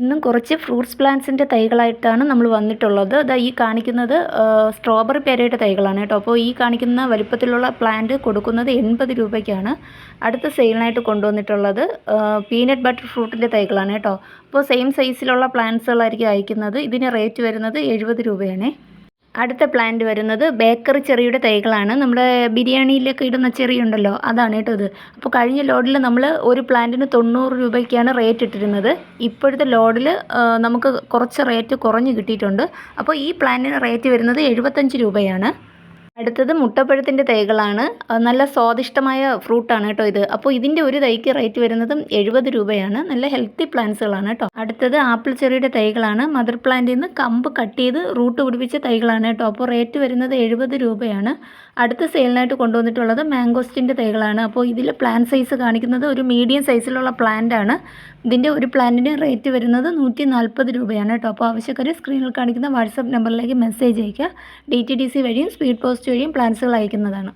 ഇന്നും കുറച്ച് ഫ്രൂട്ട്സ് പ്ലാന്റ്സിന്റെ തൈകളായിട്ടാണ് നമ്മൾ വന്നിട്ടുള്ളത്. ദാ ഈ കാണിക്കുന്നത് സ്ട്രോബെറി പേരയുടെ തൈകളാണ് കേട്ടോ. അപ്പോൾ ഈ കാണിക്കുന്ന വലിപ്പത്തിലുള്ള പ്ലാന്റ് കൊടുക്കുന്നത് എൺപത് രൂപയ്ക്കാണ്. അടുത്ത സെയിലിനായിട്ട് കൊണ്ടുവന്നിട്ടുള്ളത് പീനട്ട് ബട്ടർ ഫ്രൂട്ടിന്റെ തൈകളാണ് കേട്ടോ. അപ്പോൾ സെയിം സൈസിലുള്ള പ്ലാന്റ്സുകളായിരിക്കും അയക്കുന്നത്. ഇതിന് റേറ്റ് വരുന്നത് എഴുപത് രൂപയാണേ. അടുത്ത പ്ലാന്റ് വരുന്നത് ബേക്കറി ചെറിയുടെ തൈകളാണ്. നമ്മുടെ ബിരിയാണിയിലൊക്കെ ഇടുന്ന ചെറി ഉണ്ടല്ലോ അതാണ് കേട്ടോ ഇത്. അപ്പോൾ കഴിഞ്ഞ ലോഡിൽ നമ്മൾ ഒരു പ്ലാന്റിന് തൊണ്ണൂറ് രൂപയ്ക്കാണ് റേറ്റ് ഇട്ടിരുന്നത്. ഇപ്പോഴത്തെ ലോഡിൽ നമുക്ക് കുറച്ച് റേറ്റ് കുറഞ്ഞ് കിട്ടിയിട്ടുണ്ട്. അപ്പോൾ ഈ പ്ലാന്റിന് റേറ്റ് വരുന്നത് എഴുപത്തഞ്ച് രൂപയാണ്. അടുത്തത് മുട്ടപ്പഴത്തിന്റെ തൈകളാണ്. നല്ല സ്വാദിഷ്ടമായ ഫ്രൂട്ടാണ് കേട്ടോ ഇത്. അപ്പോൾ ഇതിന്റെ ഒരു തൈക്ക് റേറ്റ് വരുന്നതും എഴുപത് രൂപയാണ്. നല്ല ഹെൽത്തി പ്ലാന്റ്സുകളാണ് കേട്ടോ. അടുത്തത് ആപ്പിൾ ചെറിയുടെ തൈകളാണ്. മദർ പ്ലാന്റിൽ നിന്ന് കമ്പ് കട്ട് ചെയ്ത് റൂട്ട് പിടിപ്പിച്ച തൈകളാണ് കേട്ടോ. അപ്പോൾ റേറ്റ് വരുന്നത് എഴുപത് രൂപയാണ്. അടുത്ത സെയിലിനായിട്ട് കൊണ്ടുവന്നിട്ടുള്ളത് മാംഗോസ്റ്റിന്റെ തൈകളാണ്. അപ്പോൾ ഇതിൽ പ്ലാന്റ് സൈസ് കാണിക്കുന്നത് ഒരു മീഡിയം സൈസിലുള്ള പ്ലാന്റ് ആണ് ഇതിന്റെ ഒരു പ്ലാന്റിന് റേറ്റ് വരുന്നത് നൂറ്റി നാൽപ്പത് രൂപയാണ് കേട്ടോ. അപ്പോൾ ആവശ്യക്കാർ സ്ക്രീനിൽ കാണിക്കുന്ന വാട്സപ്പ് നമ്പറിലേക്ക് മെസ്സേജ് അയയ്ക്കുക. ഡി ടി ഡി സി വഴിയും സ്പീഡ് പോസ്റ്റ് വഴിയും പ്ലാൻസുകൾ അയക്കുന്നതാണ്